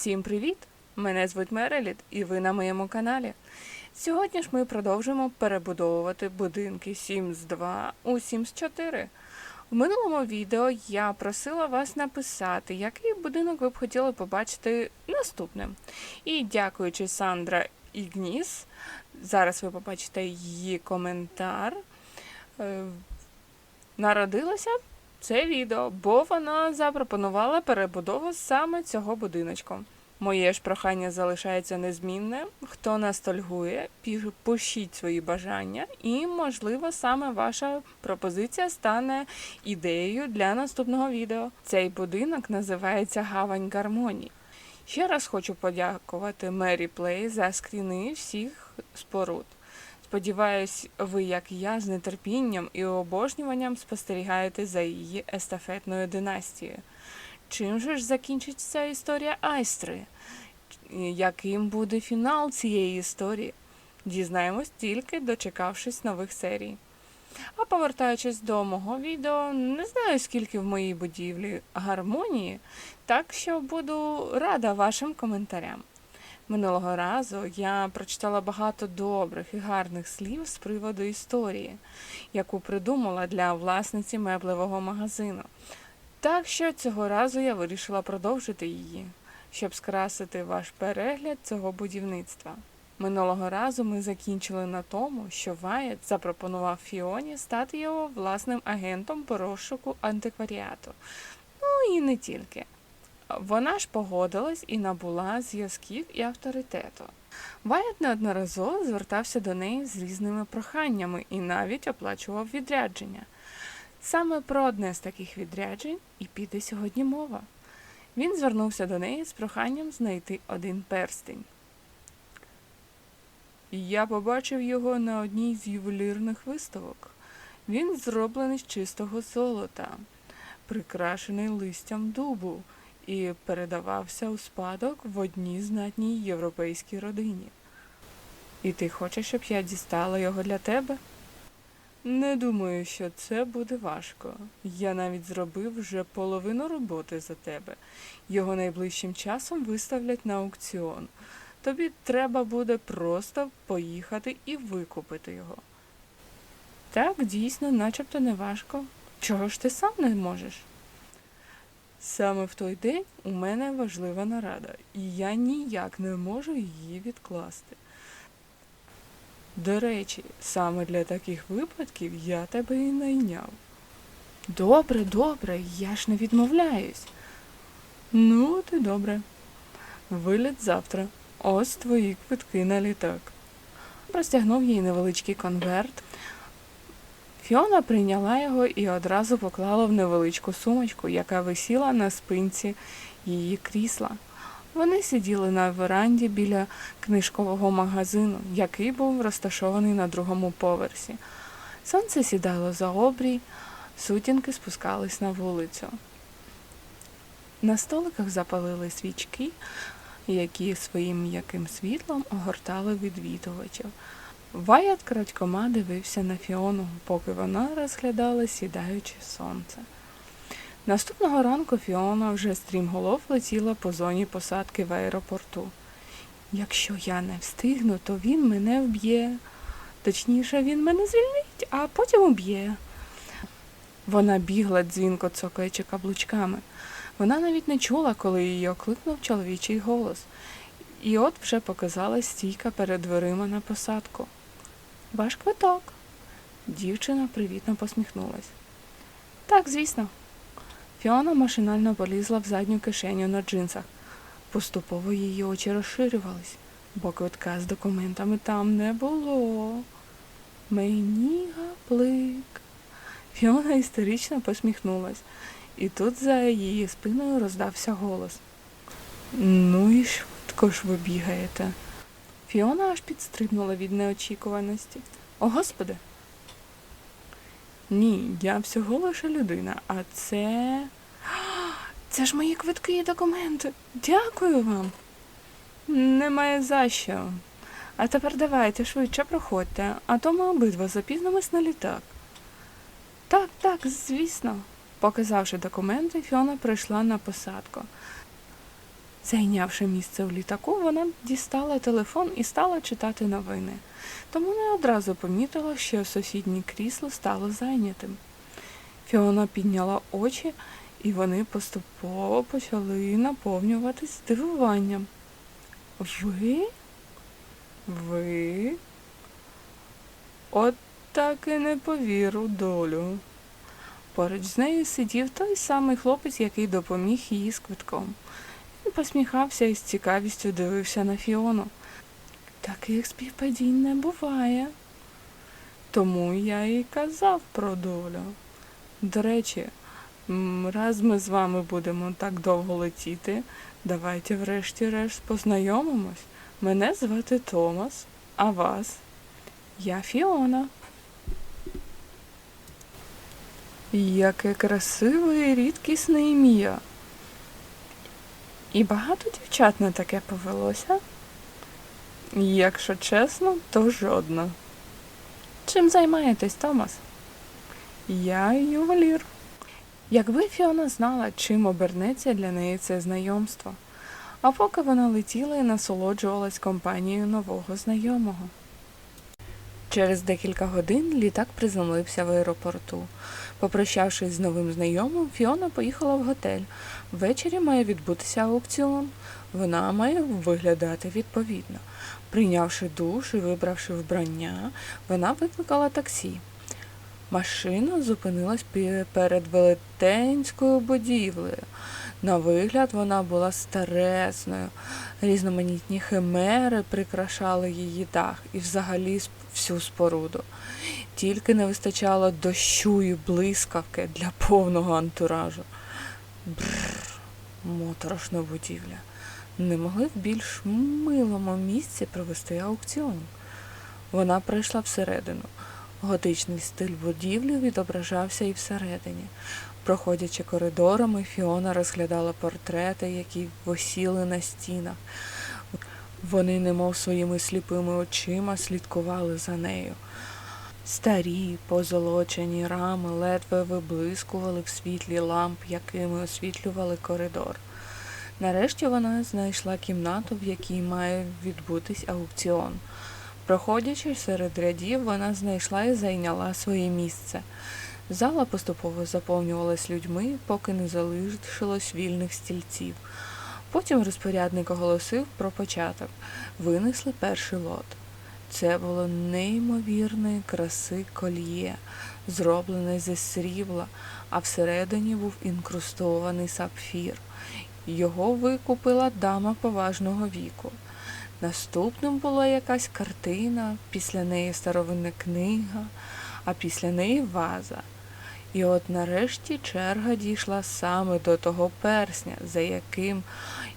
Всім привіт! Мене звуть Мереліт, і ви на моєму каналі. Сьогодні ж ми продовжимо перебудовувати будинки Sims 2 у Sims 4. В минулому відео я просила вас написати, який будинок ви б хотіли побачити наступним. І дякуючи Сандра Ігніс, зараз ви побачите її коментар. е, Народилося це відео, бо вона запропонувала перебудову саме цього будиночку. Моє ж прохання залишається незмінне. Хто ностальгує, пі- пишіть свої бажання, і, можливо, саме ваша пропозиція стане ідеєю для наступного відео. Цей будинок називається Гавань Гармонії. Ще раз хочу подякувати Мері Плей за скріни всіх споруд. Сподіваюсь, ви, як і я, з нетерпінням і обожнюванням спостерігаєте за її естафетною династією. Чим же ж закінчиться історія Айстри? Яким буде фінал цієї історії? Дізнаємось тільки дочекавшись нових серій. А повертаючись до мого відео, не знаю, скільки в моїй будівлі гармонії, так що буду рада вашим коментарям. Минулого разу я прочитала багато добрих і гарних слів з приводу історії, яку придумала для власниці меблевого магазину. Так що цього разу я вирішила продовжити її, щоб скрасити ваш перегляд цього будівництва. Минулого разу ми закінчили на тому, що Ваєт запропонував Фіоні стати його власним агентом по розшуку антикваріату. Ну і не тільки. Вона ж погодилась і набула зв'язків і авторитету. Ваєт неодноразово звертався до неї з різними проханнями і навіть оплачував відрядження. Саме про одне з таких відряджень і піде сьогодні мова. Він звернувся до неї з проханням знайти один перстень. Я побачив його на одній з ювелірних виставок. Він зроблений з чистого золота, прикрашений листям дубу і передавався у спадок в одній знатній європейській родині. І ти хочеш, щоб я дістала його для тебе? Не думаю, що це буде важко. Я навіть зробив вже половину роботи за тебе. Його найближчим часом виставлять на аукціон. Тобі треба буде просто поїхати і викупити його. Так, дійсно, начебто не важко. Чого ж ти сам не можеш? Саме в той день у мене важлива нарада, і я ніяк не можу її відкласти. До речі, саме для таких випадків я тебе і найняв. Добре, добре, я ж не відмовляюсь. Ну, і добре. Виліт завтра. Ось твої квитки на літак. Простягнув їй невеличкий конверт. Фіона прийняла його і одразу поклала в невеличку сумочку, яка висіла на спинці її крісла. Вони сиділи на веранді біля книжкового магазину, який був розташований на другому поверсі. Сонце сідало за обрій, сутінки спускались на вулицю. На столиках запалили свічки, які своїм м'яким світлом огортали відвідувачів. Ваят крадькома дивився на Фіону, поки вона розглядала сідаюче сонце. Наступного ранку Фіона вже стрімголов летіла по зоні посадки в аеропорту. Якщо я не встигну, то він мене вб'є. Точніше, він мене звільнить, а потім уб'є. Вона бігла, дзвінко цокаючи каблучками. Вона навіть не чула, коли її окликнув чоловічий голос. І от вже показалась стійка перед дверима на посадку. Ваш квиток. Дівчина привітно посміхнулась. Так, звісно. Фіона машинально полізла в задню кишеню на джинсах. Поступово її очі розширювались, бо квитка з документами там не було. Мені гаплик. Фіона істерично посміхнулась, і тут за її спиною роздався голос. Ну і швидко ж ви бігаєте. Фіона аж підстрибнула від неочікуваності. О, господи. Ні, я всього лише людина, а це. Це ж мої квитки і документи. Дякую вам. Немає за що. А тепер давайте швидше проходьте, а то ми обидва запізнимось на літак. Так, так, звісно. Показавши документи, Фіона прийшла на посадку. Зайнявши місце в літаку, вона дістала телефон і стала читати новини. Тому не одразу помітила, що сусіднє крісло стало зайнятим. Фіона підняла очі, і вони поступово почали наповнюватись здивуванням. Ви? Ви? От так і не повіру долю. Поруч з нею сидів той самий хлопець, який допоміг їй з квитком. Посміхався і з цікавістю дивився на Фіону. Таких співпадінь не буває. Тому я і казав про долю. До речі, раз ми з вами будемо так довго летіти, давайте врешті-решт познайомимось. Мене звати Томас, а вас? Я Фіона. Яке красиве і рідкісне ім'я. І багато дівчат на таке повелося. Якщо чесно, то жодна. Чим займаєтесь, Томас? Я ювелір. Якби Фіона знала, чим обернеться для неї це знайомство. А поки вона летіла і насолоджувалась компанією нового знайомого. Через декілька годин літак приземлився в аеропорту. Попрощавшись з новим знайомим, Фіона поїхала в готель. Ввечері має відбутися аукціон. Вона має виглядати відповідно. Прийнявши душ і вибравши вбрання, вона викликала таксі. Машина зупинилась перед велетенською будівлею. На вигляд вона була старезною. Різноманітні химери прикрашали її дах і взагалі всю споруду. Тільки не вистачало дощу і блискавки для повного антуражу. Бррр, моторошна будівля. Не могли в більш милому місці провести аукціон. Вона прийшла всередину. Готичний стиль будівлі відображався і всередині. Проходячи коридорами, Фіона розглядала портрети, які висіли на стінах. Вони, немов своїми сліпими очима, слідкували за нею. Старі, позолочені рами ледве виблискували в світлі ламп, якими освітлювали коридор. Нарешті вона знайшла кімнату, в якій має відбутись аукціон. Проходячи серед рядів, вона знайшла і зайняла своє місце. Зала поступово заповнювалась людьми, поки не залишилось вільних стільців. Потім розпорядник оголосив про початок. Винесли перший лот. Це було неймовірної краси кольє, зроблене зі срібла, а всередині був інкрустований сапфір. Його викупила дама поважного віку. Наступним була якась картина, після неї старовинна книга, а після неї ваза. І от нарешті черга дійшла саме до того персня, за яким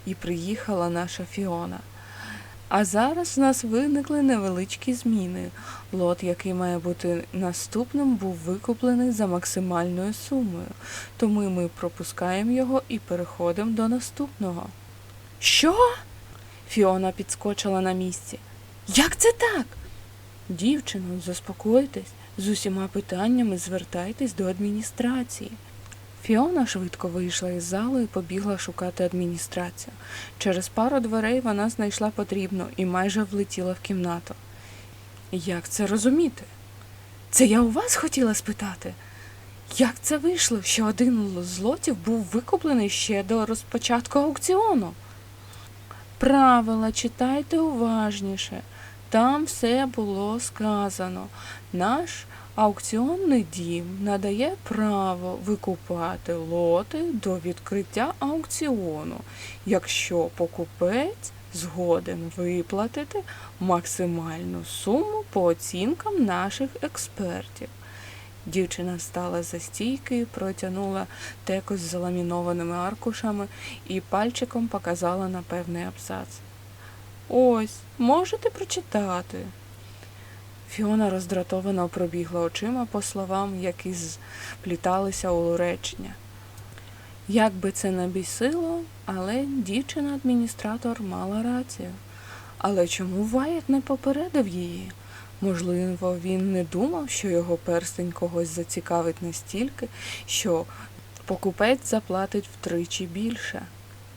і приїхала наша Фіона. А зараз в нас виникли невеличкі зміни. Лот, який має бути наступним, був викуплений за максимальною сумою, тому ми пропускаємо його і переходимо до наступного. Що? Фіона підскочила на місці. Як це так? Дівчино, заспокойтесь, з усіма питаннями звертайтесь до адміністрації. Фіона швидко вийшла із залу і побігла шукати адміністрацію. Через пару дверей вона знайшла потрібну і майже влетіла в кімнату. Як це розуміти? Це я у вас хотіла спитати. Як це вийшло, що один з лотів був викуплений ще до розпочатку аукціону? Правила читайте уважніше. Там все було сказано. Наш аукціонний дім надає право викупати лоти до відкриття аукціону, якщо покупець згоден виплатити максимальну суму по оцінкам наших експертів. Дівчина стала за стійки, протягнула теку з заламінованими аркушами і пальчиком показала на певний абзац. Ось, можете прочитати. Фіона роздратовано пробігла очима по словам, які спліталися у речення. Як би це не бісило, але дівчина-адміністратор мала рацію. Але чому Ваєт не попередив її? Можливо, він не думав, що його перстень когось зацікавить настільки, що покупець заплатить втричі більше.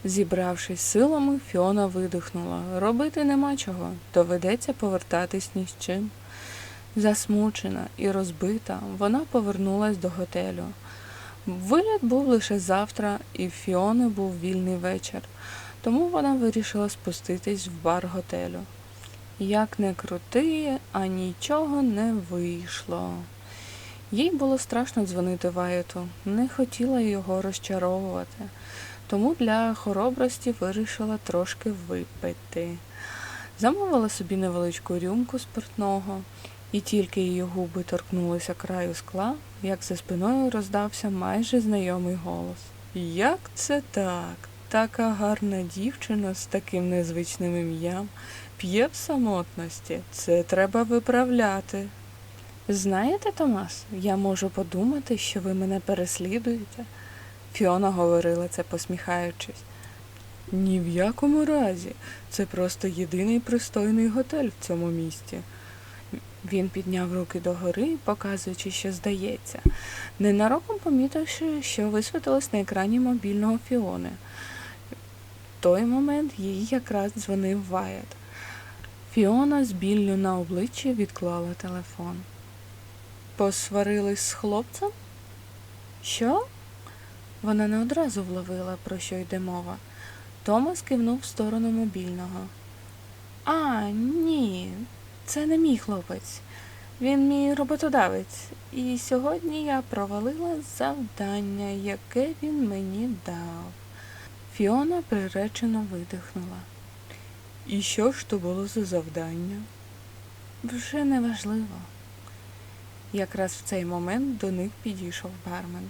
Зібравшись силами, Фіона видихнула. Робити нема чого, доведеться повертатись ні з чим. Засмучена і розбита, вона повернулась до готелю. Виліт був лише завтра, і в Фіони був вільний вечір, тому вона вирішила спуститись в бар готелю. Як не крути, а нічого не вийшло. Їй було страшно дзвонити Ваєту, не хотіла його розчаровувати, тому для хоробрості вирішила трошки випити. Замовила собі невеличку рюмку спиртного, і тільки її губи торкнулися краю скла, як за спиною роздався майже знайомий голос. Як це так? Така гарна дівчина з таким незвичним ім'ям п'є в самотності. Це треба виправляти. Знаєте, Томас, я можу подумати, що ви мене переслідуєте. Фіона говорила це, посміхаючись. Ні в якому разі. Це просто єдиний пристойний готель в цьому місті. Він підняв руки догори, показуючи, що здається, ненароком помітивши, що висвітилось на екрані мобільного Фіони. В той момент їй якраз дзвонив Ваєт. Фіона з біллю на обличчі відклала телефон. Посварились з хлопцем? Що? Вона не одразу вловила, про що йде мова. Томас кивнув в сторону мобільного. А, ні, це не мій хлопець. Він мій роботодавець. І сьогодні я провалила завдання, яке він мені дав. Фіона приречено видихнула. І що ж то було за завдання? Вже неважливо. Якраз в цей момент до них підійшов бармен.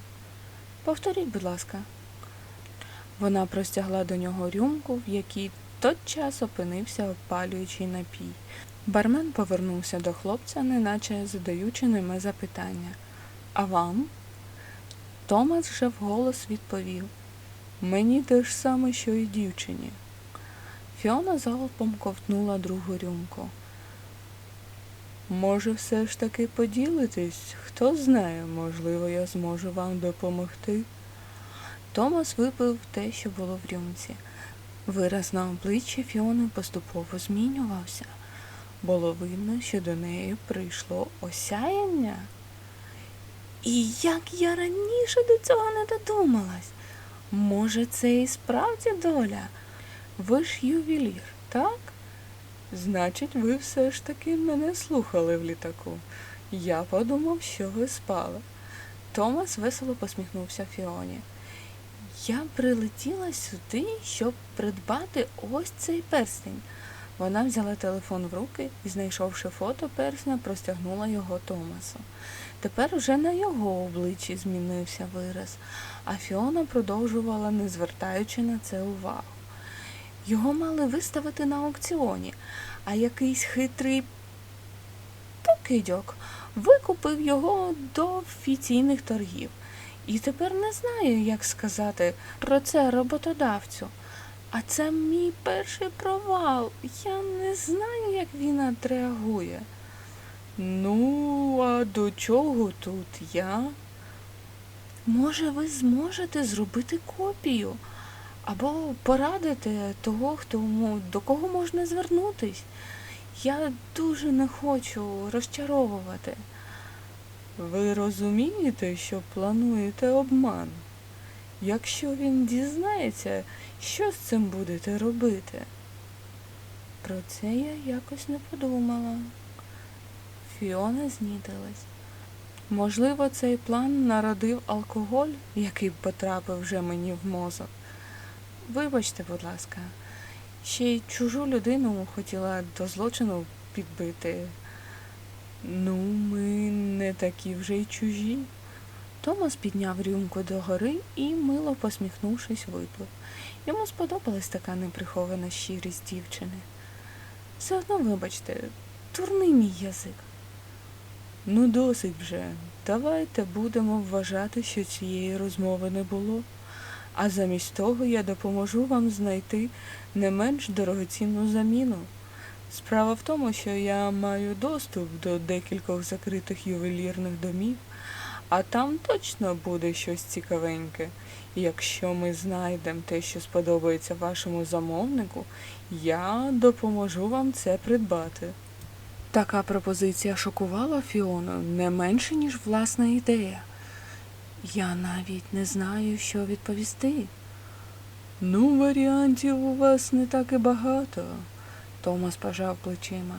Повторіть, будь ласка. Вона простягла до нього рюмку, в якій тотчас опинився опалюючий напій. Бармен повернувся до хлопця, неначе задаючи неме запитання. А вам? Томас вже вголос відповів Мені те ж саме, що і дівчині. Фіона залпом ковтнула другу рюмку. Може, все ж таки поділитись? Хто знає, можливо, я зможу вам допомогти. Томас випив те, що було в рюмці. Вираз на обличчі Фіони поступово змінювався. Було видно, що до неї прийшло осяяння. І як я раніше до цього не додумалась. Може, це і справді доля? Ви ж ювелір, так? Значить, ви все ж таки мене слухали в літаку. Я подумав, що ви спали. Томас весело посміхнувся Фіоні. Я прилетіла сюди, щоб придбати ось цей перстень. Вона взяла телефон в руки і, знайшовши фото персня, простягнула його Томасу. Тепер уже на його обличчі змінився вираз, а Фіона продовжувала, не звертаючи на це увагу. Його мали виставити на аукціоні, а якийсь хитрий покидьок викупив його до офіційних торгів. І тепер не знаю, як сказати про це роботодавцю. А це мій перший провал. Я не знаю, як він відреагує. Ну, а до чого тут я? Може, ви зможете зробити копію або порадити того, хто до кого можна звернутись. Я дуже не хочу розчаровувати. Ви розумієте, що плануєте обман? Якщо він дізнається, що з цим будете робити? Про це я якось не подумала. Фіона знітилась. Можливо, цей план народив алкоголь, який потрапив вже мені в мозок. Вибачте, будь ласка, ще й чужу людину хотіла до злочину підбити. Ну, ми не такі вже й чужі. Томас підняв рюмку догори і, мило посміхнувшись, випив. Йому сподобалась така неприхована щирість дівчини. Все одно, вибачте, турний мій язик. Ну, досить вже. Давайте будемо вважати, що цієї розмови не було. А замість того я допоможу вам знайти не менш дорогоцінну заміну. Справа в тому, що я маю доступ до декількох закритих ювелірних домів, а там точно буде щось цікавеньке. Якщо ми знайдемо те, що сподобається вашому замовнику, я допоможу вам це придбати. Така пропозиція шокувала Фіону не менше, ніж власна ідея. Я навіть не знаю, що відповісти. Ну, варіантів у вас не так і багато, Томас пожав плечима.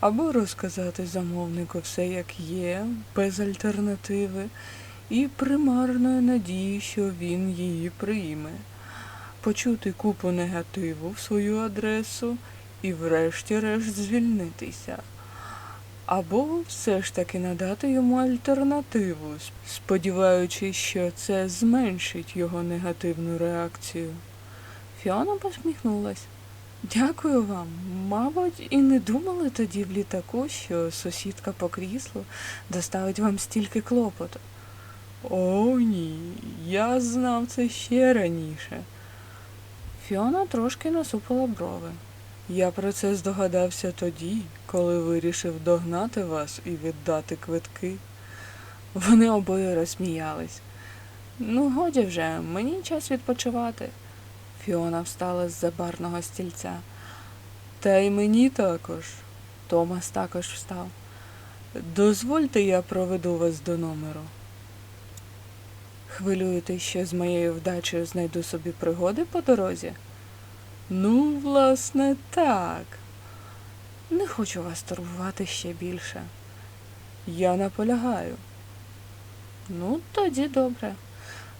Або розказати замовнику все як є, без альтернативи, і примарної надії, що він її прийме, почути купу негативу в свою адресу і врешті-решт звільнитися. Або все ж таки надати йому альтернативу, сподіваючись, що це зменшить його негативну реакцію. Фіона посміхнулась. Дякую вам. Мабуть, і не думали тоді в літаку, що сусідка по кріслу доставить вам стільки клопоту. О, ні, я знав це ще раніше. Фіона трошки насупила брови. Я про це здогадався тоді, коли вирішив догнати вас і віддати квитки. Вони обоє розсміялись. Ну, годі вже, мені час відпочивати. Фіона встала з забарного стільця. Та й мені також. Томас також встав. Дозвольте, я проведу вас до номеру. Хвилюєтесь, що з моєю вдачею знайду собі пригоди по дорозі? Ну, власне, так. Не хочу вас турбувати ще більше. Я наполягаю. Ну, тоді добре.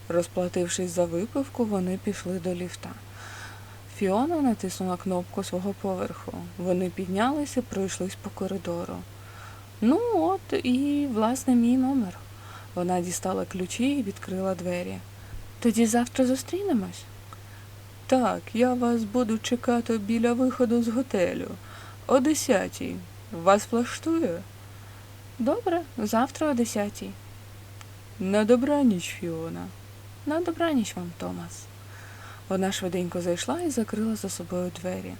Розплатившись за випивку, вони пішли до ліфта. Фіона натиснула кнопку свого поверху. Вони піднялися пройшлись по коридору. Ну, от і, власне, мій номер. Вона дістала ключі і відкрила двері. Тоді завтра зустрінемось. Так, я вас буду чекати біля виходу з готелю. О десятій. Вас влаштує? Добре, завтра о десятій. На добраніч, Фіона. На добраніч вам, Томас. Вона швиденько зайшла і закрила за собою двері.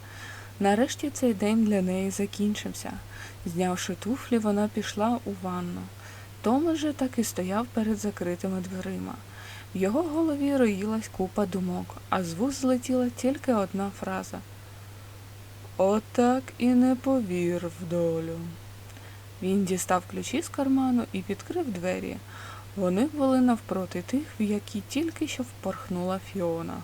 Нарешті цей день для неї закінчився. Знявши туфлі, вона пішла у ванну. Томас же так і стояв перед закритими дверима. В його голові роїлась купа думок, а з вуст злетіла тільки одна фраза. Отак і не повір в долю. Він дістав ключі з карману і відкрив двері. Вони були навпроти тих, в які тільки що впорхнула Фіона.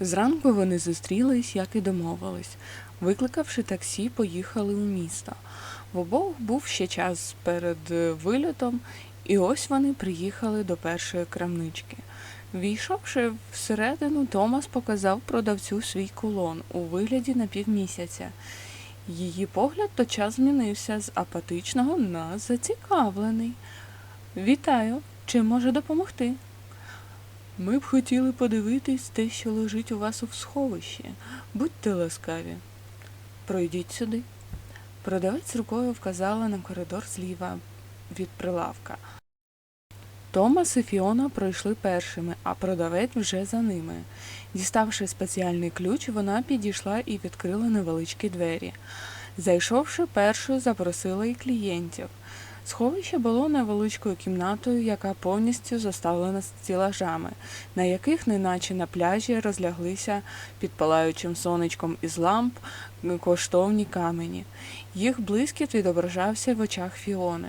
Зранку вони зустрілись, як і домовились. Викликавши таксі, поїхали у місто. В обох був ще час перед вильотом, і ось вони приїхали до першої крамнички. Війшовши всередину, Томас показав продавцю свій кулон у вигляді напівмісяця. Її погляд тотчас змінився з апатичного на зацікавлений. Вітаю, чим може допомогти? Ми б хотіли подивитись те, що лежить у вас у сховищі. Будьте ласкаві. Пройдіть сюди. Продавець рукою вказала на коридор зліва від прилавка. Томас і Фіона пройшли першими, а продавець вже за ними. Діставши спеціальний ключ, вона підійшла і відкрила невеличкі двері. Зайшовши першою, запросила й клієнтів. Сховище було невеличкою кімнатою, яка повністю заставлена стілажами, на яких, неначе на пляжі, розляглися під палаючим сонечком із ламп коштовні камені. Їх блискіт відображався в очах Фіони.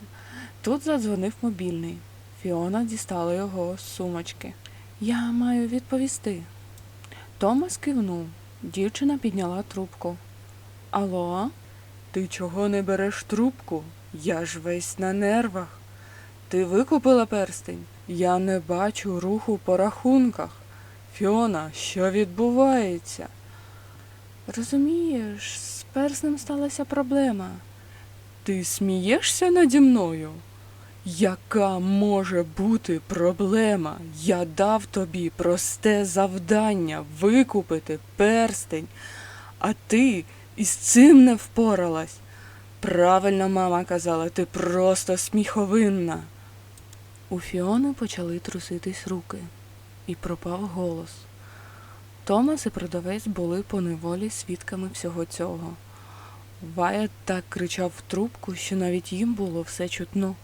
Тут задзвонив мобільний. Фіона дістала його з сумочки. Я маю відповісти. Томас кивнув. Дівчина підняла трубку. Алло? Ти чого не береш трубку? Я ж весь на нервах. Ти викупила перстень? Я не бачу руху по рахунках. Фіона, що відбувається? Розумієш, з перснем сталася проблема. Ти смієшся наді мною? Яка може бути проблема? Я дав тобі просте завдання викупити перстень, а ти із цим не впоралась. Правильно мама казала, ти просто сміховинна. У Фіони почали труситись руки, і пропав голос. Томас і продавець були поневолі свідками всього цього. Ваят так кричав в трубку, що навіть їм було все чутно.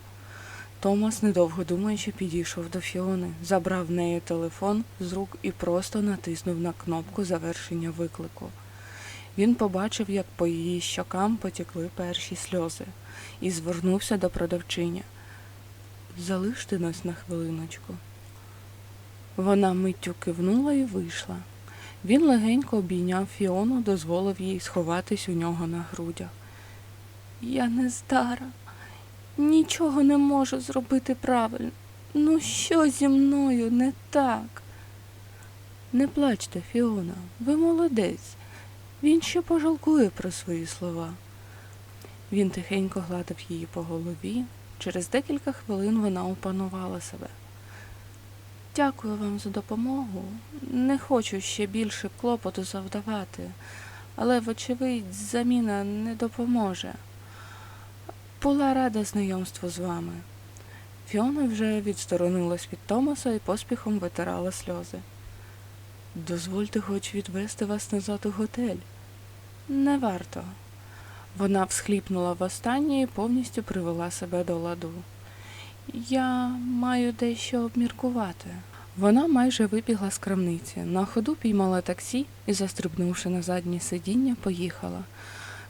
Томас, недовго думаючи, підійшов до Фіони, забрав в неї телефон з рук і просто натиснув на кнопку завершення виклику. Він побачив, як по її щокам потекли перші сльози, і звернувся до продавчиня. Залиште нас на хвилиночку. Вона миттю кивнула і вийшла. Він легенько обійняв Фіону, дозволив їй сховатись у нього на грудях. Я не здара, нічого не можу зробити правильно. Ну що зі мною не так? Не плачте, Фіона, ви молодець. Він ще пожалкує про свої слова. Він тихенько гладив її по голові. Через декілька хвилин вона опанувала себе. Дякую вам за допомогу. Не хочу ще більше клопоту завдавати, але, вочевидь, заміна не допоможе. Була рада знайомству з вами. Фіона вже відсторонилась від Томаса і поспіхом витирала сльози. Дозвольте хоч відвести вас назад у готель. Не варто. Вона всхліпнула востаннє і повністю привела себе до ладу. Я маю дещо обміркувати. Вона майже вибігла з крамниці, на ходу піймала таксі і, застрибнувши на заднє сидіння, поїхала.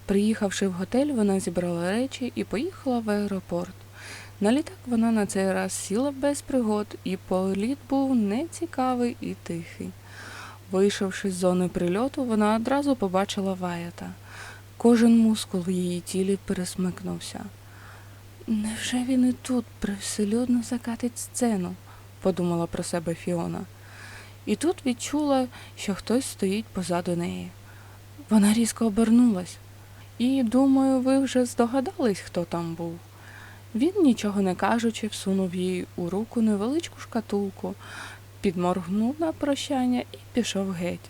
Приїхавши в готель, вона зібрала речі і поїхала в аеропорт. На літак вона на цей раз сіла без пригод, і політ був нецікавий і тихий. Вийшовши з зони прильоту, вона одразу побачила Ваята. Кожен мускул в її тілі пересмикнувся. Невже він і тут привселюдно закатить сцену? подумала про себе Фіона. І тут відчула, що хтось стоїть позаду неї. Вона різко обернулась. І, думаю, ви вже здогадались, хто там був. Він, нічого не кажучи, всунув їй у руку невеличку шкатулку, підморгнув на прощання і пішов геть.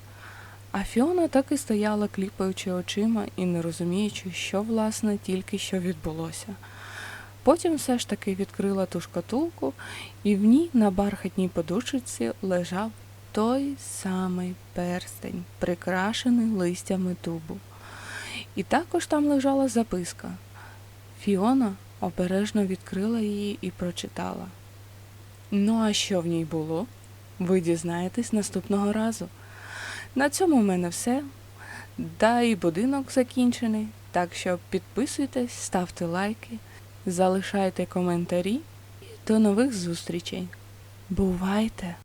А Фіона так і стояла, кліпаючи очима і не розуміючи, що, власне, тільки що відбулося. Потім все ж таки відкрила ту шкатулку, і в ній на бархатній подушечці лежав той самий перстень, прикрашений листями дубу. І також там лежала записка. Фіона обережно відкрила її і прочитала. Ну, а що в ній було? Ви дізнаєтесь наступного разу. На цьому в мене все. Да і будинок закінчений. Так що підписуйтесь, ставте лайки, залишайте коментарі до нових зустрічей. Бувайте!